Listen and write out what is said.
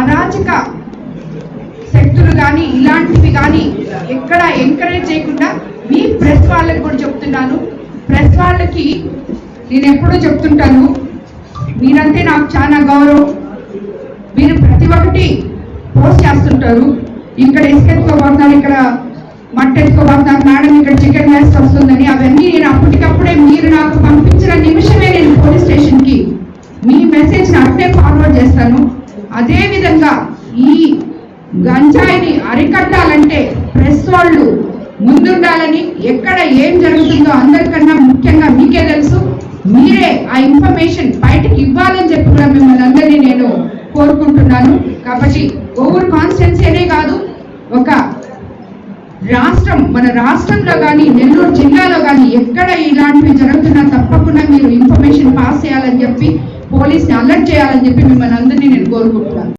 అరాచక శక్తులు కానీ ఇలాంటివి కానీ ఎక్కడ ఎంకరేజ్ చేయకుండా మీ ప్రెస్ వాళ్ళకి కూడా చెప్తున్నాను. ప్రెస్ వాళ్ళకి నేను ఎప్పుడూ చెప్తుంటాను. మీరంటే నాకు చాలా గౌరవం. మీరు ప్రతి ఒక్కటి పోస్ట్ చేస్తుంటారు. ఇక్కడ ఇసుక ఎత్తుకోబోతున్నారు ఇక్కడ మట్టి ఎత్తుకోబోతున్నారు మేడం ఇక్కడ చికెన్ వేస్ట్ వస్తుందని అవన్నీ నేను అప్పటికప్పుడే మీరు నాకు పంపించిన నిమిషమే నేను పోలీస్ స్టేషన్కి మీ మెసేజ్ అట్లే ఫార్వర్డ్ విధంగా ఈ గంజాయిని అరికట్టాలంటే ప్రెస్ వాళ్ళు ముందుండాలని ఎక్కడ ఏం జరుగుతుందో అందరికన్నా ముఖ్యంగా మీకే తెలుసు. మీరే ఆ ఇన్ఫర్మేషన్ బయటకు ఇవ్వాలని చెప్పి కూడా మిమ్మల్ని అందరినీ నేను కోరుకుంటున్నాను. కాబట్టి ఓవర్ కాన్స్టెన్సీనే కాదు ఒక రాష్ట్రం మన రాష్ట్రంలో కానీ నెల్లూరు జిల్లాలో కానీ ఎక్కడ ఇలాంటివి జరుగుతున్నా తప్పకుండా మీరు ఇన్ఫర్మేషన్ పాస్ చేయాలని చెప్పి పోలీస్ని అలర్ట్ చేయాలని చెప్పి మిమ్మల్ని అందరినీ నేను కోరుకుంటున్నాను.